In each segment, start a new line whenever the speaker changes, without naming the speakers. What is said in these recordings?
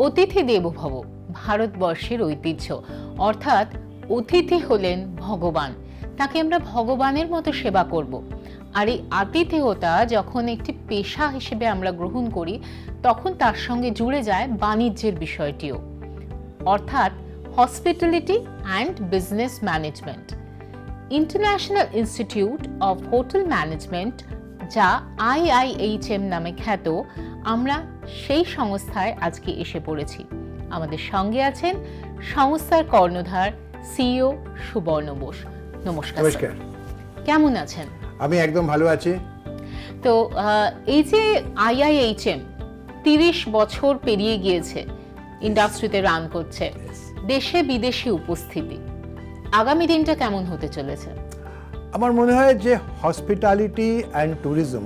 অতিথি দেব ভব ভারতবর্ষের ঐতিহ্য। অর্থাৎ অতিথি হলেন ভগবান। তাকে আমরা ভগবানের মতো সেবা করব। আর এই আতিথেয়তা যখন একটি পেশা হিসেবে আমরা গ্রহণ করি, তখন তার সঙ্গে জুড়ে যায় বাণিজ্যের বিষয়টিও। অর্থাৎ hospitality and business management. International institute of hotel management যা আইআইএইচএম নামে খ্যাত আমরা সেই সংস্থায় আজকে এসে পড়েছি। আমাদের সঙ্গে আছেন সংস্থার কর্ণধার সিইও সুবর্ণ বোস। নমস্কার
নমস্কার।
কেমন আছেন?
আমি একদম ভালো আছি।
তো এই যে আইআইএইচএম তিরিশ বছর পেরিয়ে গিয়েছে ইন্ডাস্ট্রিতে রান করছে দেশে বিদেশি উপস্থিতি আগামী দিনটা কেমন হতে চলেছে?
আমার মনে হয় যে হসপিটালিটি অ্যান্ড ট্যুরিজম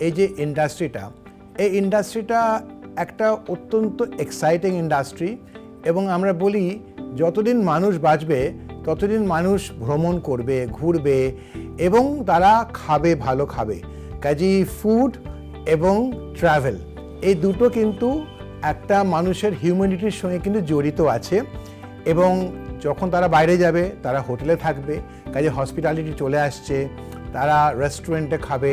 এই যে ইন্ডাস্ট্রিটা এই ইন্ডাস্ট্রিটা একটা অত্যন্ত এক্সাইটিং ইন্ডাস্ট্রি এবং আমরা বলি যতদিন মানুষ বাঁচবে, ততদিন মানুষ ভ্রমণ করবে, ঘুরবে এবং তারা খাবে, ভালো খাবে। কাজী ফুড এবং ট্রাভেল এই দুটো কিন্তু একটা মানুষের হিউম্যানিটির সঙ্গে কিন্তু জড়িত আছে এবং যখন তারা বাইরে যাবে, তারা হোটেলে থাকবে, কাজে হসপিটালিটি চলে আসছে, তারা রেস্টুরেন্টে খাবে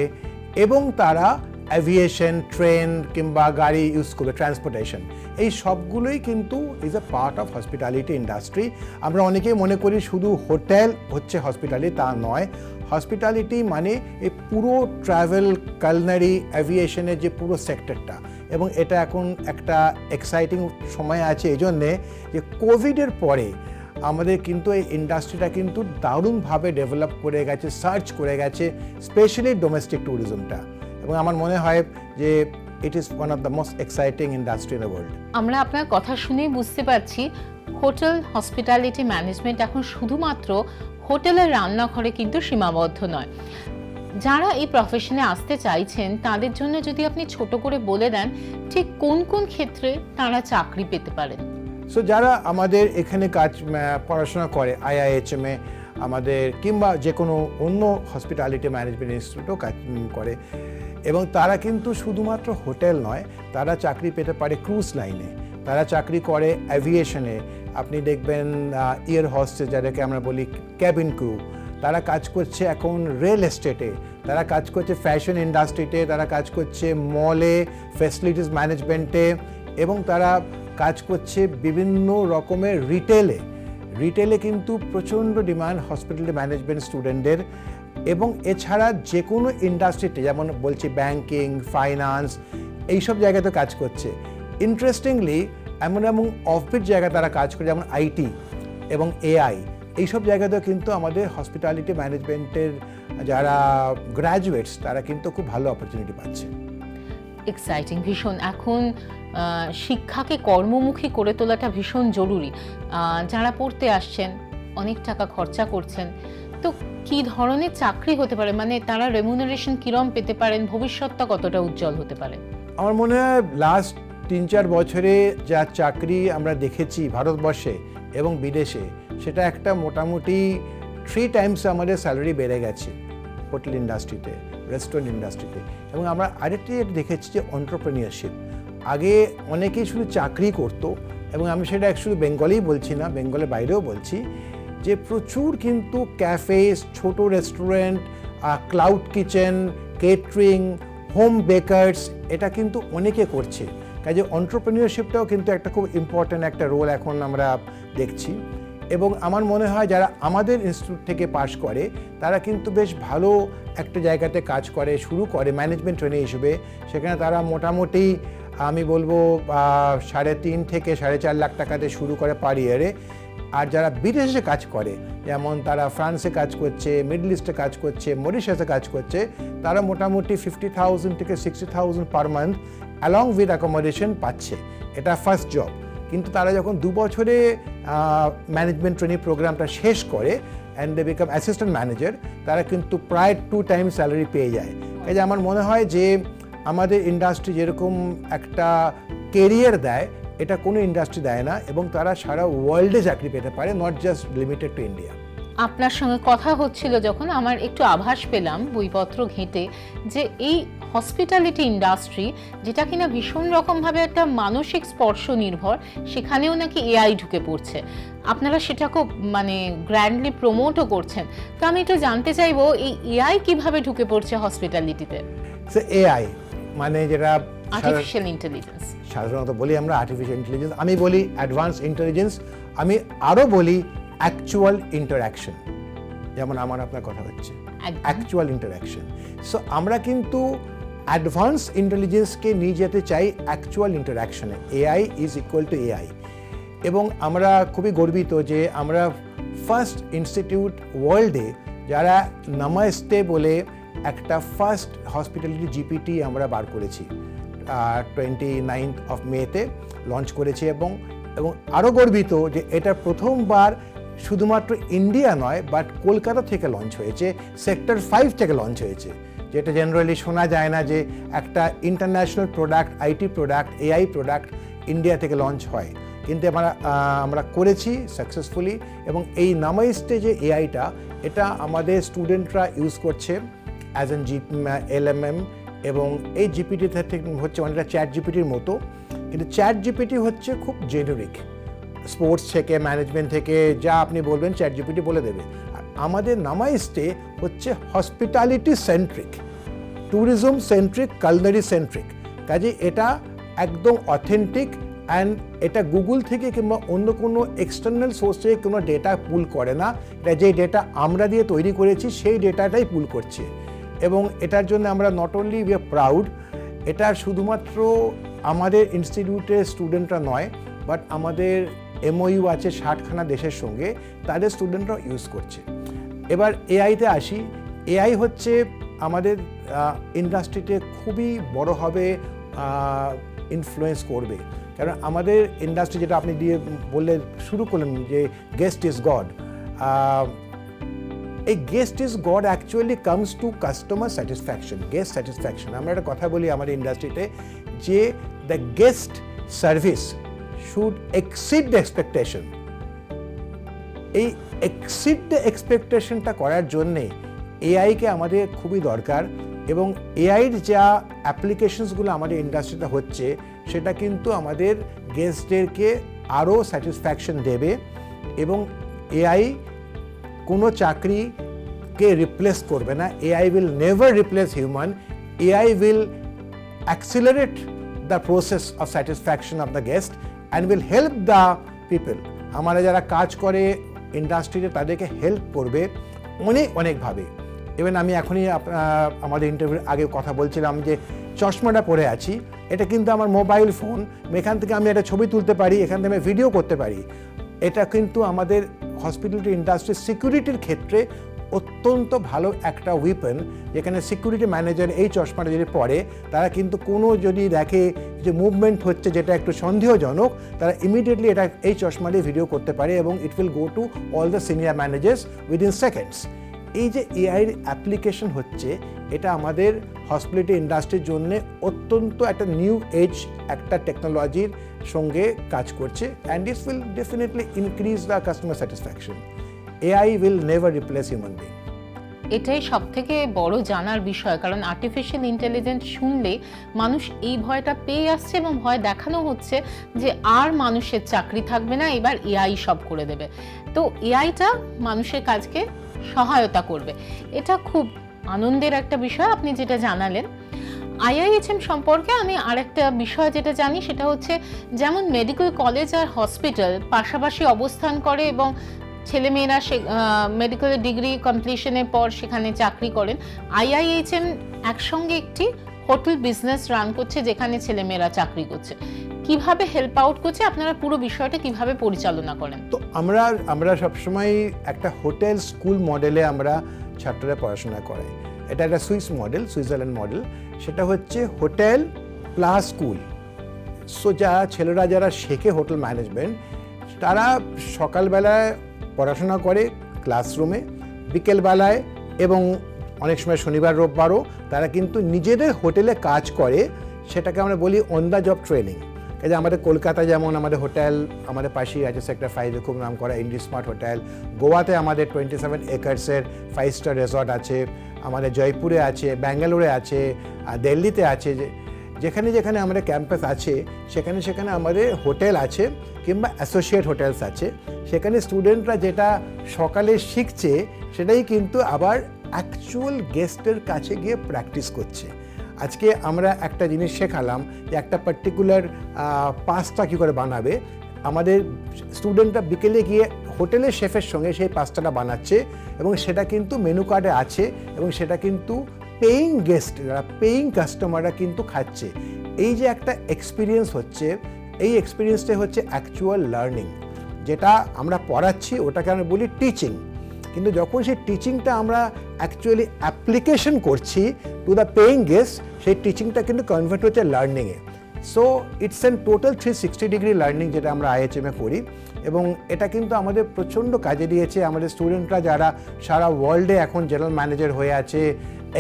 এবং তারা অ্যাভিয়েশন ট্রেন কিংবা গাড়ি ইউজ করবে ট্রান্সপোর্টেশন এই সবগুলোই কিন্তু is a part of hospitality industry আমরা অনেকেই মনে করি শুধু হোটেল হচ্ছে হসপিটালিটি তা নয়। হসপিটালিটি মানে এই পুরো ট্রাভেল কালনারি অ্যাভিয়েশনের যে পুরো সেক্টরটা এবং এটা এখন একটা এক্সাইটিং সময় আছে এই জন্যে যে কোভিডের পরে আমাদের কিন্তু এই ইন্ডাস্ট্রিটা কিন্তু দারুণভাবে ডেভেলপ করে গেছে সার্চ করে গেছে স্পেশালি ডোমেস্টিক ট্যুরিজমটা এবং আমার মনে হয় যে it is one of the most exciting industry in the world
আমরা আপনার কথা শুনেই বুঝতে পারছি, হোটেল হসপিটালিটি ম্যানেজমেন্ট এখন শুধুমাত্র হোটেলের রান্নাঘরে কিন্তু সীমাবদ্ধ নয়। যারা এই প্রফেশনে আসতে চাইছেন, তাদের জন্য যদি আপনি ছোট করে বলে দেন, ঠিক কোন কোন ক্ষেত্রে তারা চাকরি পেতে পারেন?
সো যারা আমাদের এখানে কাজ পড়াশোনা করে আইআইএচএম আমাদের কিংবা যে কোনো অন্য হসপিটালিটি ম্যানেজমেন্ট ইনস্টিটিউটও কাজ করে, এবং তারা কিন্তু শুধুমাত্র হোটেল নয়, তারা চাকরি পেতে পারে ক্রুজ লাইনে তারা চাকরি করে অ্যাভিয়েশনে আপনি দেখবেন ইয়ার হস্টেজ যাদেরকে আমরা বলি ক্যাবিন ক্রু তারা কাজ করছে এখন রিয়েল এস্টেটে তারা কাজ করছে ফ্যাশন ইন্ডাস্ট্রিতে তারা কাজ করছে মলে ফ্যাসিলিটিস ম্যানেজমেন্টে এবং তারা কাজ করছে বিভিন্ন রকমের রিটেলে রিটেলে কিন্তু প্রচণ্ড ডিমান্ড হসপিটাল ম্যানেজমেন্ট স্টুডেন্টদের এবং এছাড়া যে কোনো ইন্ডাস্ট্রিতে যেমন বলছি ব্যাংকিং ফাইন্যান্স এইসব জায়গাতে কাজ করছে। ইন্টারেস্টিংলি এমন এমন অফবিট জায়গায় তারা কাজ করে, যেমন আইটি এবং এআই এইসব জায়গাতেও কিন্তু আমাদের হসপিটালিটি ম্যানেজমেন্টের যারা গ্র্যাজুয়েটস তারা কিন্তু খুব ভালো অপরচুনিটি পাচ্ছে।
এক্সাইটিং ভীষণ। এখন শিক্ষাকে কর্মমুখী করে তোলাটা ভীষণ জরুরি। যারা পড়তে আসছেন, অনেক টাকা খরচা করছেন, তো কি ধরনের চাকরি হতে পারে? মানে তারা রেমুনারেশন কিরম পেতে পারেন? ভবিষ্যৎটা কতটা উজ্জ্বল হতে পারে?
আমার মনে হয় লাস্ট তিন চার বছরে যা চাকরি আমরা দেখেছি ভারতবর্ষে এবং বিদেশে, সেটা একটা মোটামুটি থ্রি টাইমস আমাদের স্যালারি বেড়ে গেছে হোটেল ইন্ডাস্ট্রিতে রেস্টুরেন্ট ইন্ডাস্ট্রিতে এবং আমরা আরেকটি দেখেছি যে অন্টারপ্রেনিয়ারশিপ আগে অনেকেই শুধু চাকরি করতো এবং আমি সেটা অ্যাকচুয়ালি বেঙ্গলেই বলছি না, বেঙ্গলের বাইরেও বলছি যে প্রচুর কিন্তু ক্যাফেস ছোট restaurant cloud kitchen catering home bakers এটা কিন্তু অনেকে করছে। কাজে অন্টারপ্রেনিয়রশিপটাও কিন্তু একটা খুব ইম্পর্ট্যান্ট একটা রোল এখন আমরা দেখছি। এবং আমার মনে হয় যারা আমাদের ইনস্টিটিউট থেকে পাশ করে, তারা কিন্তু বেশ ভালো একটা জায়গাতে কাজ করে, শুরু করে ম্যানেজমেন্ট ট্রেনিং হিসেবে। সেখানে তারা মোটামুটি আমি বলব সাড়ে তিন থেকে সাড়ে চার লাখ টাকাতে শুরু করে পার ইয়ারে। আর যারা বিদেশে কাজ করে, যেমন তারা ফ্রান্সে কাজ করছে, মিডল ইস্টে কাজ করছে মরিশাসে কাজ করছে, তারা মোটামুটি ফিফটি থাউজেন্ড থেকে sixty thousand per month along with accommodation পাচ্ছে। এটা ফার্স্ট জব কিন্তু তারা যখন দু বছরে ম্যানেজমেন্ট ট্রেনিং প্রোগ্রামটা শেষ করে and they become assistant manager তারা কিন্তু প্রায় টু টাইম স্যালারি পেয়ে যায়। কাজে আমার মনে হয় যে আমাদের ইন্ডাস্ট্রি যেরকম একটা কেরিয়ার দেয় এটা কোনো ইন্ডাস্ট্রি দেয় না এবং তারা সারা ওয়ার্ল্ডে চাকরি পেতে পারে not just limited to India
আপনার সঙ্গে কথা হচ্ছিল যখন আমার একটু আভাস পেলাম বইপত্র ঘেঁটে যে এই হসপিটালিটি ইন্ডাস্ট্রি যেটা কিনা ভীষণ রকমভাবে একটা মানসিক স্পর্শ নির্ভর সেখানেও নাকি এআই ঢুকে পড়ছে। আপনারা সেটা খুব মানে গ্র্যান্ডলি প্রমোটও করছেন। তো আমি একটু জানতে চাইব এই এআই কীভাবে ঢুকে পড়ছে হসপিটালিটিতে
এআই মানে যেটা
আর্টিফিশিয়াল ইন্টেলিজেন্স
সাধারণত বলি আমরা আর্টিফিশিয়াল ইন্টেলিজেন্স আমি বলি অ্যাডভান্স ইন্টেলিজেন্স আমি আরও বলি অ্যাকচুয়াল ইন্টারাকশন যেমন আমার আপনার কথা হচ্ছে। অ্যাকচুয়াল ইন্টারাকশন সো আমরা কিন্তু অ্যাডভান্স ইন্টেলিজেন্সকে নিয়ে যেতে চাই actual ইন্টারাকশনে AI is equal to AI এবং আমরা খুবই গর্বিত যে আমরা ফার্স্ট ইনস্টিটিউট ওয়ার্ল্ডে যারা নামাস্তে বলে একটা ফার্স্ট হসপিটালিটি জিপিটি আমরা বার করেছি। টোয়েন্টি নাইনথ অফ মেতে লঞ্চ করেছি এবং এবং আরও গর্বিত যে এটা প্রথমবার শুধুমাত্র ইন্ডিয়া নয় বাট কলকাতা থেকে লঞ্চ হয়েছে সেক্টর ফাইভ থেকে লঞ্চ হয়েছে। যেটা জেনারেলি শোনা যায় না যে একটা international product IT product AI product India থেকে লঞ্চ হয়। কিন্তু আমরা আমরা করেছি সাকসেসফুলি এবং এই নামাইস্টে যে এআইটা এটা আমাদের স্টুডেন্টরা ইউজ করছে। As N G L M M এবং এই জিপিটি হচ্ছে অনেকটা চ্যাট জিপিটির মতো। কিন্তু চ্যাট জিপিটি হচ্ছে খুব জেনারিক স্পোর্টস থেকে ম্যানেজমেন্ট থেকে, যা আপনি বলবেন চ্যাট জিপিটি বলে দেবে। আর আমাদের নামাইস্টে হচ্ছে hospitality centric tourism centric culinary centric কাজে এটা একদম অথেন্টিক অ্যান্ড এটা গুগল থেকে কিংবা অন্য কোনো এক্সটার্নাল সোর্স থেকে কোনো ডেটা পুল করে না। এটা যে ডেটা আমরা দিয়ে তৈরি করেছি, সেই ডেটাটাই পুল করছে। এবং এটার জন্য আমরা not only we are proud এটা শুধুমাত্র আমাদের ইনস্টিটিউটের স্টুডেন্টরা নয় বাট আমাদের এমওইউ আছে ষাটখানা দেশের সঙ্গে, তাদের স্টুডেন্টরাও ইউজ করছে। এবার এআইতে আসি। এআই হচ্ছে আমাদের ইন্ডাস্ট্রিতে খুবই বড় হবে ইনফ্লুয়েন্স করবে। কারণ আমাদের ইন্ডাস্ট্রি যেটা আপনি দিয়ে বললে, শুরু করলেন যে গেস্ট ইজ গড এই guest is god actually comes to customer satisfaction guest satisfaction আমরা একটা কথা বলি আমাদের ইন্ডাস্ট্রিতে যে the guest service should exceed the expectation এই এক্সিড দ্য এক্সপেকটেশনটা করার জন্যে এআইকে আমাদের খুবই দরকার এবং এআইয়ের যা অ্যাপ্লিকেশনসগুলো আমাদের ইন্ডাস্ট্রিতে হচ্ছে, সেটা কিন্তু আমাদের গেস্টদেরকে আরও স্যাটিসফ্যাকশন দেবে এবং এআই কোনো চাকরিকে রিপ্লেস করবে না। AI will never replace human AI will accelerate the process of satisfaction of the guest and will help the people আমরা যারা কাজ করে ইন্ডাস্ট্রিতে তাদেরকে হেল্প করবে, অনেক অনেকভাবে ইভেন আমি এখনই আমাদের ইন্টারভিউ আগে কথা বলছিলাম যে, চশমাটা পরে আছি। এটা কিন্তু আমার মোবাইল ফোন এখান থেকে আমি একটা ছবি তুলতে পারি, এখান থেকে আমি ভিডিও করতে পারি। এটা কিন্তু আমাদের হসপিটালিটি ইন্ডাস্ট্রির সিকিউরিটির ক্ষেত্রে অত্যন্ত ভালো একটা উইপেন যেখানে সিকিউরিটি ম্যানেজার এই চশমাটা যদি পরে, তারা কিন্তু কোনো যদি দেখে যে মুভমেন্ট হচ্ছে যেটা একটু সন্দেহজনক, তারা ইমিডিয়েটলি এটা এই চশমা ভিডিও করতে পারে এবং it will go to all the senior managers within seconds এই যে এআইয়ের অ্যাপ্লিকেশন হচ্ছে, এটা আমাদের হসপিটালিটি ইন্ডাস্ট্রির জন্য অত্যন্ত একটা নিউ এজ একটা টেকনোলজির সঙ্গে কাজ করছে and this will definitely increase the customer satisfaction AI will never replace human being
এটাই সব থেকে বড় জানার বিষয়, কারণ আর্টিফিশিয়াল ইন্টেলিজেন্স শুনলে মানুষ এই ভয়টা পেয়ে আসছে এবং ভয় দেখানো হচ্ছে যে আর মানুষের চাকরি থাকবে না, এবার এআই সব করে দেবে। তো এআইটা মানুষের কাজকে সহায়তা করবে। এটা খুব আনন্দের একটা বিষয়, আপনি যেটা জানালেন। আইআইএচএম সম্পর্কে আমি আরেকটা বিষয় যেটা জানি, সেটা হচ্ছে যেমন মেডিকেল কলেজ আর হসপিটাল পাশাপাশি অবস্থান করে এবং ছেলেমেয়েরা সে মেডিকেল ডিগ্রি কমপ্লিশনের পর সেখানে চাকরি করেন। আইআইএইচএম একসঙ্গে একটি হোটেল বিজনেস রান করছে, যেখানে ছেলেমেয়েরা চাকরি করছে। কীভাবে হেল্প আউট করছে, আপনারা পুরো বিষয়টা কীভাবে পরিচালনা করেন?
তো আমরা আমরা সবসময় একটা হোটেল স্কুল মডেলে আমরা ছাত্ররা পড়াশোনা করে এটা একটা সুইস মডেল সুইজারল্যান্ড মডেল সেটা হচ্ছে হোটেল প্লাস স্কুল সো যারা ছেলেরা যারা শেখে হোটেল ম্যানেজমেন্ট তারা সকালবেলায় পড়াশোনা করে ক্লাসরুমে বিকেলবেলায় এবং অনেক সময় শনিবার, রোববারও তারা কিন্তু নিজেদের হোটেলে কাজ করে, সেটাকে আমরা বলি অন দ্য জব ট্রেনিং এই যে আমাদের কলকাতা যেমন আমাদের হোটেল, আমাদের পাশেই আছে সেক্টর ফাইভে খুব নাম করা ইন্ডি স্মার্ট হোটেল গোয়াতে আমাদের টোয়েন্টি সেভেন একার্সের ফাইভ স্টার রেসর্ট আছে, আমাদের জয়পুরে আছে, ব্যাঙ্গালোরে আছে, আর দিল্লিতে আছে যেখানে যেখানে আমাদের ক্যাম্পাস আছে, সেখানে সেখানে আমাদের হোটেল আছে কিংবা অ্যাসোসিয়েট হোটেলস আছে। সেখানে স্টুডেন্টরা যেটা সকালে শিখছে, সেটাই কিন্তু আবার অ্যাকচুয়াল গেস্টের কাছে গিয়ে প্র্যাকটিস করছে। আজকে আমরা একটা জিনিস শেখালাম যে একটা পার্টিকুলার পাস্তা কী করে বানাবে। আমাদের স্টুডেন্টরা বিকেলে গিয়ে হোটেলের শেফের সঙ্গে সেই পাস্তাটা বানাচ্ছে এবং সেটা কিন্তু মেনু কার্ডে আছে এবং সেটা কিন্তু পেইং গেস্ট যারা পেইং কাস্টমাররা কিন্তু খাচ্ছে। এই যে একটা এক্সপিরিয়েন্স হচ্ছে, এই এক্সপিরিয়েন্সটাই হচ্ছে অ্যাকচুয়াল লার্নিং যেটা আমরা পড়াচ্ছি, ওটাকে আমরা বলি টিচিং কিন্তু যখন সেই টিচিংটা আমরা অ্যাকচুয়ালি অ্যাপ্লিকেশন করছি টু দ্য পেইং গেস্ট সেই টিচিংটা কিন্তু কনভার্ট হচ্ছে লার্নিংয়ে so it's an total three sixty degree learning যেটা আমরা আইএচএমে করি এবং এটা কিন্তু আমাদের প্রচণ্ড কাজে দিয়েছে। আমাদের স্টুডেন্টরা যারা সারা ওয়ার্ল্ডে এখন জেনারেল ম্যানেজার হয়ে আছে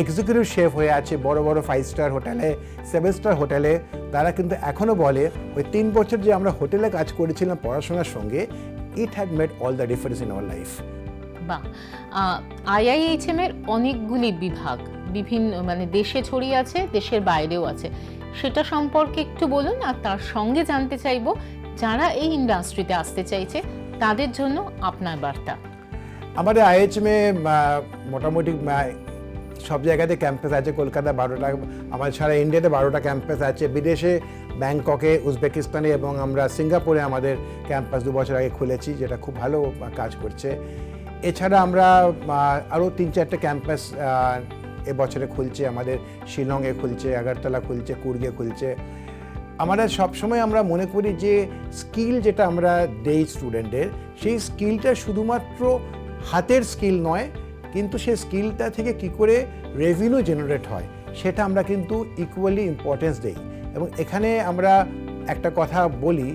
এক্সিকিউটিভ শেফ হয়ে আছে, বড় বড় ফাইভ স্টার হোটেলে সেভেন স্টার হোটেলে তারা কিন্তু এখনও বলে, ওই তিন বছর যে আমরা হোটেলে কাজ করেছিলাম পড়াশোনার সঙ্গে it had made all the difference in our life
বা আইআইএইচএম এর অনেকগুলি বিভাগ, বিভিন্ন মানে দেশে ছড়িয়ে আছে, দেশের বাইরেও আছে। সেটা সম্পর্কে একটু বলুন, আর তার সঙ্গে জানতে চাইব, যারা এই ইন্ডাস্ট্রিতে আসতে চাইছে, তাদের জন্য আপনার বার্তা।
আমাদের আইএচএমে মোটামুটি সব জায়গাতে ক্যাম্পাস আছে, কলকাতা বারোটা, আমাদের সারা ইন্ডিয়াতে বারোটা ক্যাম্পাস আছে। বিদেশে ব্যাংককে, উজবেকিস্তানে এবং আমরা সিঙ্গাপুরে আমাদের ক্যাম্পাস দু বছর আগে খুলেছি, যেটা খুব ভালো কাজ করছে। এছাড়া আমরা আরও তিন চারটে ক্যাম্পাস এবছরে খুলছে। আমাদের শিলংয়ে খুলছে, আগরতলা খুলছে, কুর্গে খুলছে। আমরা সবসময় আমরা মনে করি যে স্কিল যেটা আমরা দেই স্টুডেন্টের সেই স্কিলটা শুধুমাত্র হাতের স্কিল নয়, কিন্তু সেই স্কিলটা থেকে কি করে রেভিনিউ জেনারেট হয়, সেটা আমরা কিন্তু ইকুয়ালি ইম্পর্টেন্স দেই। এবং এখানে আমরা একটা কথা বলি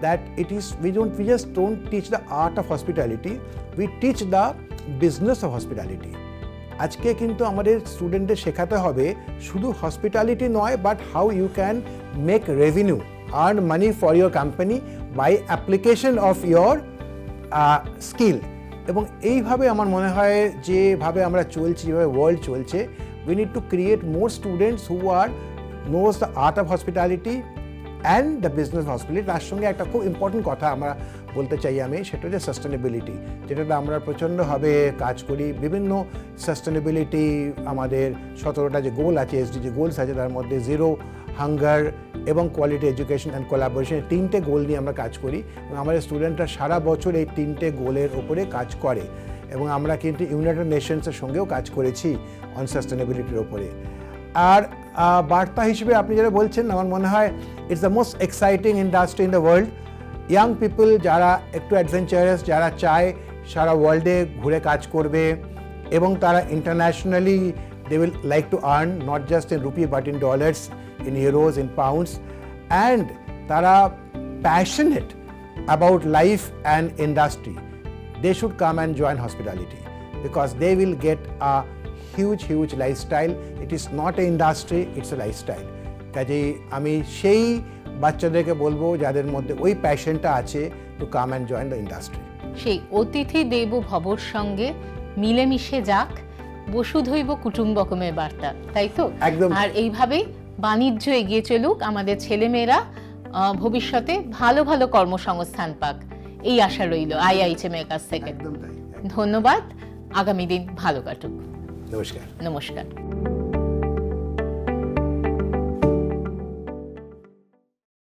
that it is we don't we just don't teach the art of hospitality we teach the business of hospitality আজকে কিন্তু আমাদের স্টুডেন্টদের শেখাতে হবে শুধু হসপিটালিটি নয় but how you can make revenue earn money for your company by application of your skill এবং এইভাবে আমার মনে হয় যেভাবে আমরা চলছি, যেভাবে ওয়ার্ল্ড চলছে we need to create more students who are knows the art of hospitality and the business hospitality তার সঙ্গে একটা খুব ইম্পর্টেন্ট কথা আমরা বলতে চাই আমি, সেটা হচ্ছে সাস্টেনেবিলিটি যেটাতে আমরা প্রচণ্ডভাবে কাজ করি। বিভিন্ন সাস্টেনেবিলিটি আমাদের সতেরোটা যে গোল আছে এসডি যে গোলস আছে, তার মধ্যে জিরো হাঙ্গার এবং কোয়ালিটি এডুকেশন অ্যান্ড কোলাবোরেশন তিনটে গোল নিয়ে আমরা কাজ করি। এবং আমাদের স্টুডেন্টরা সারা বছর এই তিনটে গোলের ওপরে কাজ করে। এবং আমরা কিন্তু ইউনাইটেড নেশনসের সঙ্গেও কাজ করেছি অন সাস্টেনেবিলিটির ওপরে আর বার্তা হিসেবে আপনি যেটা বলছেন, আমার মনে হয় it's the most exciting industry in the world young people যারা একটু অ্যাডভেঞ্চারাস যারা চায় সারা ওয়ার্ল্ডে ঘুরে কাজ করবে এবং তারা internationally they will like to earn not just in rupee but in dollars in euros in pounds and তারা passionate about life and industry they should come and join hospitality because they will get a huge huge lifestyle it is not a industry it's a lifestyle. কাজেই আমি সেই বাচ্চাদেরকে বলব যাদের মধ্যে ওই প্যাশনটা আছে to come and join the industry
সেই অতিথি দেব ভবর সঙ্গে মিলেমিশে যাক বসুধৈব কুটুম্বকমের বার্তা তাই তো?
একদম।
আর এইভাবেই বাণিজ্য এগিয়ে চলুক আমাদের ছেলেমেয়েরা ভবিষ্যতে ভালো ভালো কর্মসংস্থান পাক। এই আশা রইল আইআইএম এর কাছ থেকে। ধন্যবাদ আগামী দিন ভালো কাটুক।
নমস্কার
নমস্কার